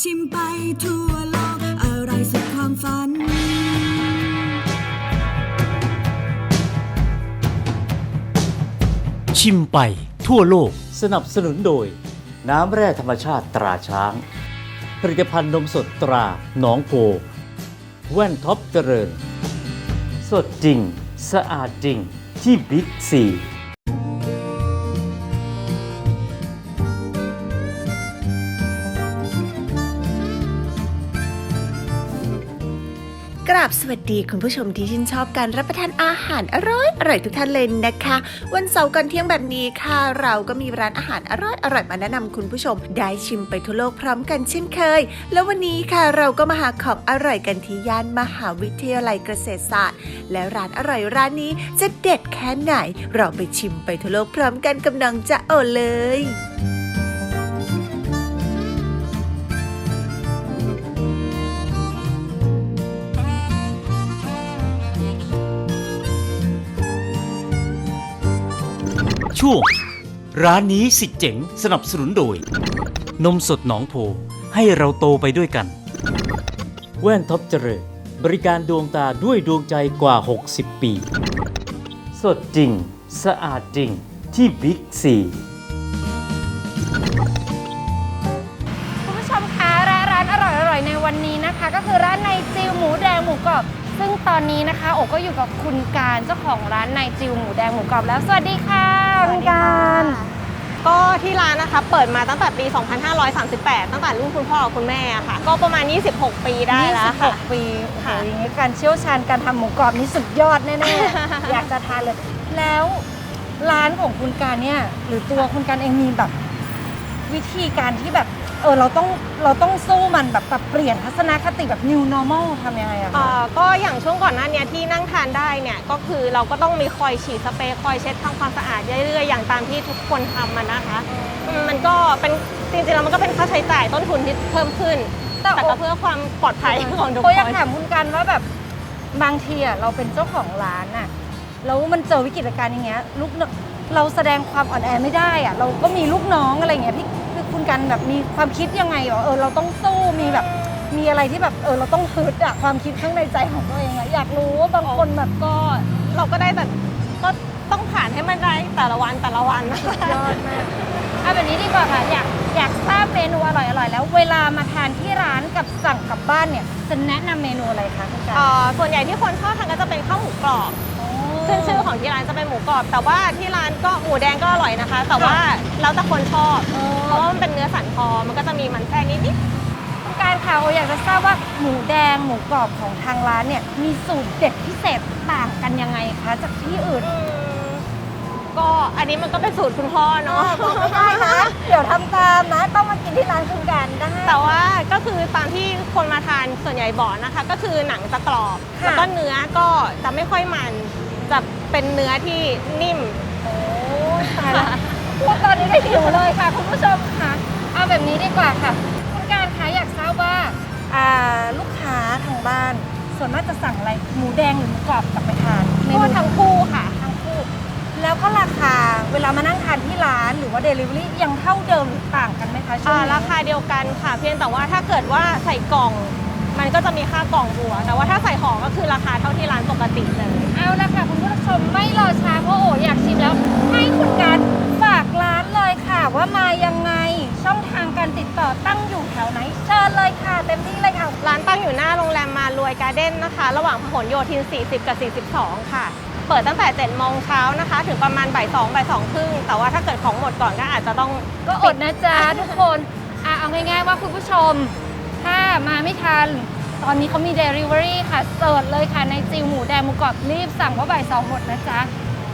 ชิมไปทั่วโลก อะไรสุดความฝัน ชิมไปทั่วโลก สนับสนุนโดย น้ำแร่ธรรมชาติตราช้าง ผลิตภัณฑ์นมสดตราหนองโพ แว่นท็อปเจริญ สดจริง สะอาดจริงที่บิ๊กซี บสวัสดีคุณผู้ชมที่ชื่นชอบการรับประทานอาหารอร่อยอร่อยทุกท่านเลยนะคะ วันเสาร์ก่อนเที่ยงแบบนี้ค่ะ เราก็มีร้านอาหารอร่อยอร่อยมาแนะนำคุณผู้ชม ได้ชิมไปทั่วโลกพร้อมกันเช่นเคย แล้ววันนี้ค่ะเราก็มาหาของอร่อยกันที่ย่านมหาวิทยาลัยเกษตรศาสตร์ และร้านอร่อยร้านนี้จะเด็ดแค่ไหน เราไปชิมไปทั่วโลกพร้อมกันกับน้องจะโอเลย ช่วงร้านนี้สิเจ๋งสนับสนุนโดย นมสดหนองโพให้เราโตไปด้วยกัน แว่นท็อปเจริญบริการดวงตาด้วยดวงใจกว่า 60 ปี สดจริง สะอาดจริงที่บิ๊กซีคุณผู้ชมคะและร้านอร่อยๆในวันนี้นะคะ ก็คือร้านในจิวหมูแดงหมูกรอบ ซึ่งตอนนี้นะคะ โอก็อยู่กับคุณการเจ้าของร้านในจิวหมูแดงหมูกรอบแล้วสวัสดีค่ะ คุณการก็ที่ร้านนะคะเปิดมาตั้งแต่ปี 2538 ตั้งแต่รุ่นคุณพ่อกับคุณแม่อะค่ะ ก็ประมาณ 26 ปีได้แล้วค่ะ 26 ปีโอ้โหค่ะอย่างนี้การเชี่ยวชาญการทำหมูกรอบนี่สุดยอดแน่ๆ อยากจะทานเลย แล้วร้านของคุณการเนี่ยหรือตัวคุณการเองมีแบบวิธีการที่แบบ เออเราต้องเราต้องสู้มันแบบปรับเปลี่ยนทัศนคติแบบ new normal ทำยังไงอะเอ่คะอก็อย่างช่วงก่อนหน้าเนี้ยที่นั่งทานได้เนี่ยก็คือเราก็ต้องมีคอยฉีดสเปรย์คอยเช็ดทำความสะอาดเรื่อยๆอย่างตามที่ทุกคนทำมันนะคะอืมมันก็เป็นจริงๆแล้วมันก็เป็นค่าใช้จ่ายต้นทุนที่เพิ่มขึ้น แต่ก็เพื่อความปลอดภัยของทุกโอ้คอยากน ถามคุณกันว่าแบบบางทีอะเราเป็นเจ้าของร้านอะแล้วมันเจอวิกฤตการณ์อย่างเงี้ยลูกน้องเราแสดงความอ่อนแอไม่ได้อะเราก็มีลูกน้องอะไรอย่างเงี้ยพี่พี่ คุณกันแบบมีความคิดยังไงว่าเออเราต้องสู้มีแบบมีอะไรที่แบบเออเราต้องฮึดอะความคิดข้างในใจของตัวเองอะอยากรู้ว่าบางคนแบบก็เราก็ได้แต่ก็ต้องผ่านให้มันได้แต่ละวันแต่ละวันนะคะยอดมากเอาแบบนี้ดีกว่าค่ะอยากอยากทราบเมนูอร่อยๆแล้ว เวลามาทานที่ร้านกับสั่งกลับบ้านเนี่ยจะแนะนำเมนูอะไรคะคุณกัน เอ่อส่วนใหญ่ที่คนชอบทานก็จะเป็นข้าวหมูกรอบ ขึ้นชื่อของที่ร้านจะเป็นหมูกรอบ แต่ว่าที่ร้านก็หมูแดงก็อร่อยนะคะ แต่ว่าแล้วแต่คนชอบ เพราะว่ามันเป็นเนื้อสันคอมันก็จะมีมันแทรกนิดคุณการค่ะโออยากจะทราบว่าหมูแดงหมูกรอบของทางร้านเนี่ยมีสูตรเด็ดพิเศษต่างกันยังไงคะจากที่อื่นๆอืมก็อันนี้มันก็เป็นสูตรคุณพ่อเนาะได้นะเดี๋ยวทำตามนะต้องมากินที่ร้านคุณการได้ แต่ว่าก็คือตามที่คนมาทานส่วนใหญ่บอกนะคะ ก็คือหนังจะกรอบค่ะ แล้วก็เนื้อก็จะไม่ค่อยมันจะ เป็นเนื้อที่นิ่ม โอ้ยตายละพูดตอนนี้ได้หิวเลยค่ะ คุณผู้ชมค่ะ เอาแบบนี้ดีกว่าค่ะ คุณการคะอยากทราบว่าอ่าลูกค้าทางบ้าน ส่วนมากจะสั่งอะไรหมูแดงหรือหมูกรอบกลับไปทานเมก็นูทั้งคู่ค่ะทั้งคู่ แล้วก็ราคาเวลามานั่งทานที่ร้านหรือว่า Delivery ยังเท่าเดิมหรือต่างกันไหมคะช่วงอ่านี้ราคาเดียวกันค่ะ เพียงแต่ว่าถ้าเกิดว่าใส่กล่อง มันก็จะมีค่ากล่องบัว แต่ว่าถ้าใส่ห่อก็คือราคาเท่าที่ร้านปกติเลย เอาละค่ะคุณผู้ชมไม่รอช้าเพราะโออยากชิมแล้ว ให้คุณการฝากร้านเลยค่ะว่ามายังไงช่องทางการติดต่อตั้งอยู่แถวไหนเชิญเลยค่ะ เต็มที่เลยค่ะ ร้านตั้งอยู่หน้าโรงแรมมารวยการ์เด้นนะคะ ระหว่างพหลโยธิน 40 กับ 42 ค่ะ เปิดตั้งแต่7โมงเช้านะคะ ถึงประมาณบ่าย2บ่าย2ครึ่งแต่ว่าถ้าเกิดของหมดก่อนก็อาจจะต้องก็อดนะจ๊ะทุกคนอะเอาง่ายๆว่าคุณผู้ชม ถ้ามาไม่ทัน ตอนนี้เขามี Delivery ค่ะเสิร์ชเลยค่ะในจิวหมูแดงหมูกรอบรีบสั่งว่าบ่ายสองหมดนะจ๊ะ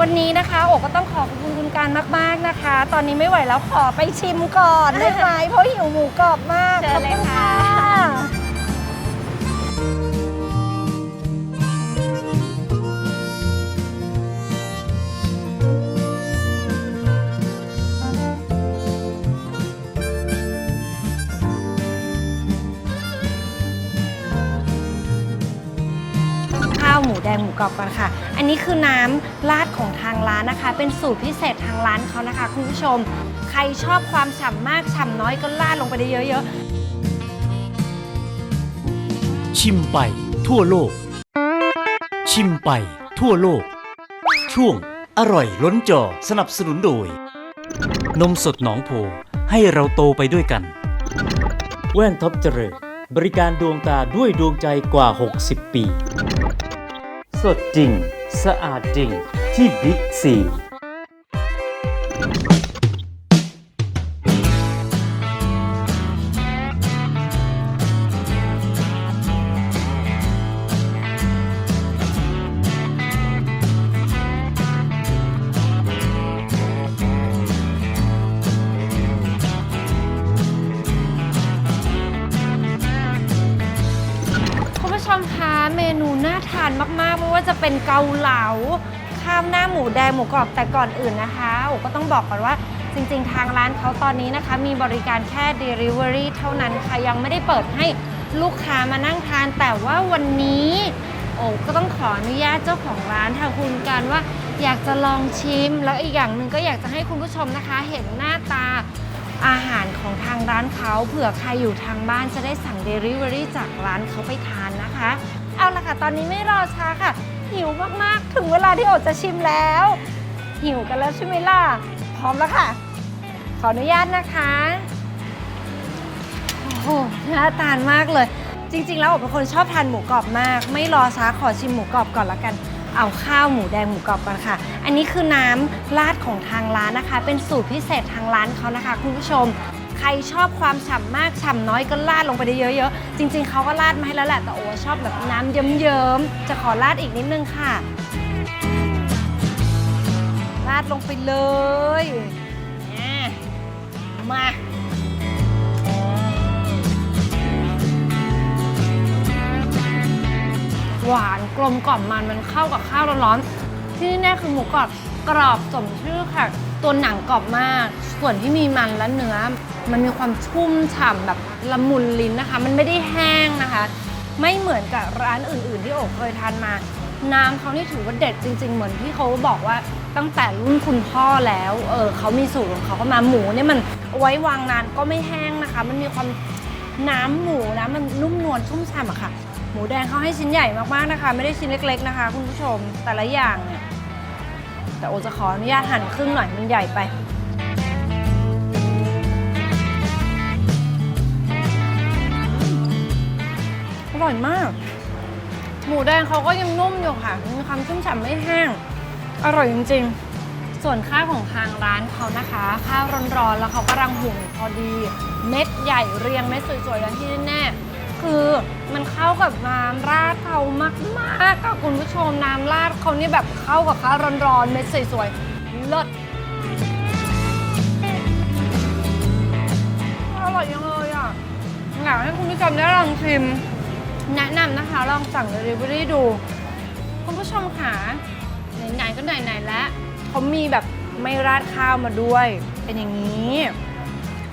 วันนี้นะคะโอก็ต้องขอบคุณคุณการมาก ๆนะคะ ตอนนี้ไม่ไหวแล้วขอไปชิมก่อนได้ไหมเพราะหิวหมูกรอบมากเชิญเลยขอบณ หมูแดงหมูกรอบก่อนค่ะ อันนี้คือน้ำราดของทางร้านนะคะ เป็นสูตรพิเศษทางร้านเขานะคะ คุณผู้ชม ใครชอบความฉ่ำมากฉ่ำน้อยก็ราดลงไปได้เยอะๆ ชิมไป ทั่วโลก ชิมไป ทั่วโลก ช่วงอร่อยล้นจอสนับสนุนโดย นมสดหนองโพให้เราโตไปด้วยกัน แว่นท็อปเจริญบริการดวงตาด้วยดวงใจกว่า 60 ปี สดจริง สะอาดจริงที่บิ๊กซี เป็นเกาเหลา ข้าวหน้าหมูแดงหมูกรอบแต่ก่อนอื่นนะคะโอ้ก็ต้องบอกก่อนว่าจริงๆ ทางร้านเขาตอนนี้นะคะ มีบริการแค่ Delivery เท่านั้นค่ะยังไม่ได้เปิดให้ลูกค้ามานั่งทาน แต่ว่าวันนี้โอ้ก็ต้องขออนุญาตเจ้าของร้านทางคุณการว่าอยากจะลองชิม แล้วอีกอย่างหนึ่งก็อยากจะให้คุณผู้ชมนะคะ เห็นหน้าตาอาหารของทางร้านเขาเผื่อใครอยู่ทางบ้านจะได้สั่ง Delivery จากร้านเขาไปทานนะคะ เอาละค่ะ ตอนนี้ไม่รอช้าค่ะ หิวมากๆ ถึงเวลาที่อดจะชิมแล้ว หิวกันแล้วใช่ไหมล่ะ พร้อมแล้วค่ะ ขออนุญาตนะคะโอ้โหน่าทานมากเลย จริง ๆ แล้วโอเป็นคนชอบทานหมูกรอบมาก ไม่รอช้าขอชิมหมูกรอบก่อนละกัน เอาข้าวหมูแดงหมูกรอบก่อนค่ะ อันนี้คือน้ำราดของทางร้านนะคะ เป็นสูตรพิเศษทางร้านเขานะคะ คุณผู้ชม ใครชอบความฉ่ำมากฉ่ำน้อยก็ราดลงไปได้เยอะๆ จริงๆเขาก็ราดมาให้แล้วแหละ แต่โอ้ชอบแบบน้ำเยิ้มๆ จะขอราดอีกนิดนึงค่ะ ราดลงไปเลยมาหวานกลมกล่อมมันมันเข้ากับข้าวร้อนๆที่แน่คือหมูกรอบกรอบสมชื่อค่ะ ตัวหนังกรอบมาก ส่วนที่มีมันและเนื้อ มันมีความชุ่มฉ่ำแบบละมุนลิ้นนะคะ มันไม่ได้แห้งนะคะ ไม่เหมือนกับร้านอื่น ๆ ที่โอเคยทานมา น้ำเขานี่ถือว่าเด็ดจริง ๆ เหมือนที่เขาบอกว่าตั้งแต่รุ่นคุณพ่อแล้ว เออเขามีสูตรของเขาก็มาหมูเนี่ยมันไว้วางนานก็ไม่แห้งนะคะ มันมีความน้ำหมูนะมันนุ่มนวลชุ่มฉ่ำอะค่ะ หมูแดงเขาให้ชิ้นใหญ่มากๆนะคะ ไม่ได้ชิ้นเล็ก ๆนะคะ คุณผู้ชมแต่ละอย่างเนี่ยแต่โอจะขออนุญาตหั่นครึ่งหน่อยมันใหญ่ไป ร่อยมาก หมูแดงเขาก็ยังนุ่มอยู่ค่ะ มีความชุ่มฉ่ำไม่แห้ง อร่อยจริงๆ ส่วนข้าวของทางร้านเขานะคะ ข้าวร้อนๆแล้วเขากำลังหุงพอดี เม็ดใหญ่เรียงเม็ดสวยๆอย่างที่แน่ๆคือมันเข้ากับน้ำราดเขามากๆกับคุณผู้ชมน้ำราดเขานี่แบบเข้ากับข้าวร้อนๆเม็ดสวยๆเลิศอร่อยยังเลยอะอยากให้คุณผู้ชมได้ลองชิม แนะนำนะคะลองสั่ง Delivery ดู คุณผู้ชมค่ะไหนๆก็ไหนๆแล้วเขามีแบบไม่ราดข้าวมาด้วย เป็นอย่างนี้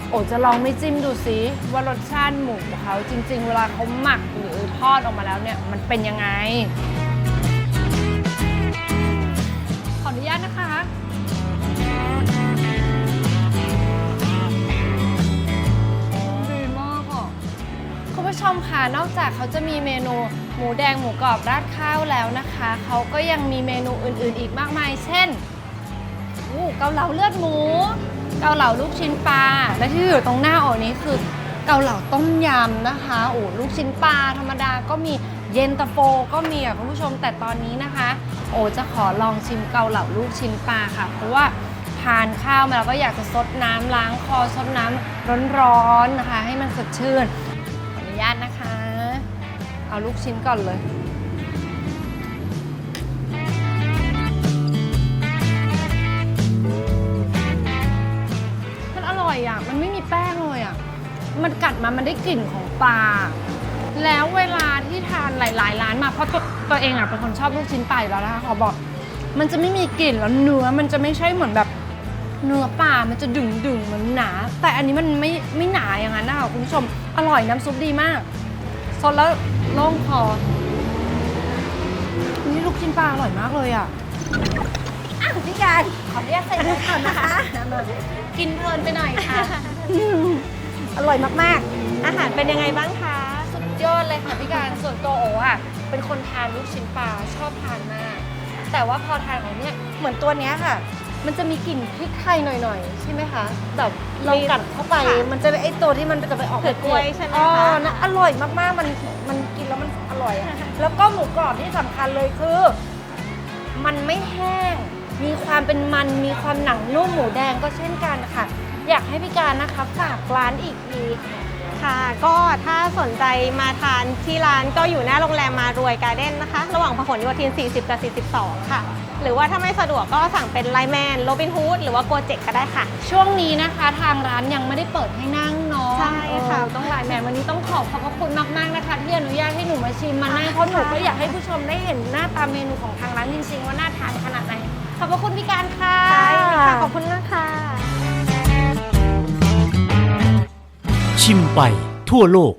โอจะลองไม่จิ้มดูสิว่ารสชาติหมูของเขาจริง ๆ เวลาเขาหมักหรือทอดออกมาแล้วเนี่ย มันเป็นยังไง นอกจากเขาจะมีเมนูหมูแดงหมูกรอบราดข้าวแล้วนะคะ เขาก็ยังมีเมนูอื่นๆ อีกมากมาย เช่นเกาเหลาเลือดหมู เกาเหลาลูกชิ้นปลา และที่อยู่ตรงหน้าโอนี้คือเกาเหลาต้มยำนะคะโอ้ลูกชิ้นปลาธรรมดาก็มีเย็นตาโฟก็มีอะคุณผู้ชมแต่ตอนนี้นะคะ โอจะขอลองชิมเกาเหลาลูกชิ้นปลาค่ะ เพราะว่าทานข้าวมาแล้วก็อยากจะซดน้ำล้างคอซดน้ำร้อนๆนะคะ ให้มันสดชื่น ญาตนะคะ เอาลูกชิ้นก่อนเลยมันอร่อยอะ มันไม่มีแป้งเลยอะ มันกัดมามันได้กลิ่นของปลา แล้วเวลาที่ทานหลายๆร้านมา เพราะตัวตัวเองอะเป็นคนชอบลูกชิ้นปลาอยู่แล้วนะคะขอบอก มันจะไม่มีกลิ่นแล้วเนื้อมันจะไม่ใช่เหมือนแบบ เนื้อปลา มันจะดึงดึงๆเหมือนหนา แต่อันนี้มันไม่ไม่หนาอย่างนั้นนะคะคุณผู้ชม อร่อยน้ำซุปดีมากสดแล้วโล่งคอนี่ลูกชิ้นปลาอร่อยมากเลยอะอ้าวพี่การขออนุญาตใส่น้ำก่อนนะคะ กินเพลินไปหน่อยค่ะ อร่อยมากๆ อาหารเป็นยังไงบ้างคะ สุดยอดเลยค่ะพี่การส่วนตัวโออะเป็นคนทานลูกชิ้นปลาชอบทานมาก แต่ว่าพอทานของเนี่ยเหมือนตัวเนี้ยค่ะ มันจะมีกลิ่นพริกไทยหน่อยๆ ใช่ไหมคะแบบเรากัดเข้าไป ค่ะมันจะไอตัวที่มันจะไปออกเผือกกล้วยใช่ไหมคะ อ๋อนะอร่อยมากๆ มันมันกินแล้วมันอร่อยอะแล้วก็หมูกรอบที่สำคัญเลยคือ มันไม่แห้ง มีความเป็นมัน มีความหนังนุ่มหมูแดงก็เช่นกันค่ะ อยากให้พี่การนะคะฝากร้านอีกที ค่ะค่ะ ก็ถ้าสนใจมาทานที่ร้านก็อยู่หน้าโรงแรมมารวยการ์เด้นนะคะ ระหว่างพหลโยธิน 40 กับ 42 ค่ะ หรือว่าถ้าไม่สะดวกก็สั่งเป็นไลแมนโรบินฮูดหรือว่าโกเจ็กก็ได้ค่ะ ช่วงนี้นะคะทางร้านยังไม่ได้เปิดให้นั่งเนาะใช่ค่ะ เออต้องไลน์แมนวันนี้ต้องขอบขอบพระคุณมากๆนะคะ ที่อนุญาตให้หนูมาชิมมานั่งเพราะหนูก็อยากให้ผู้ชมได้เห็นหน้าตาเมนูของทางร้านจริงๆว่าน่าทานขนาดไหนขอบพระคุณพี่การค่ะ ใช่ค่ะ ขอบคุณนะคะ ชิมไปทั่วโลก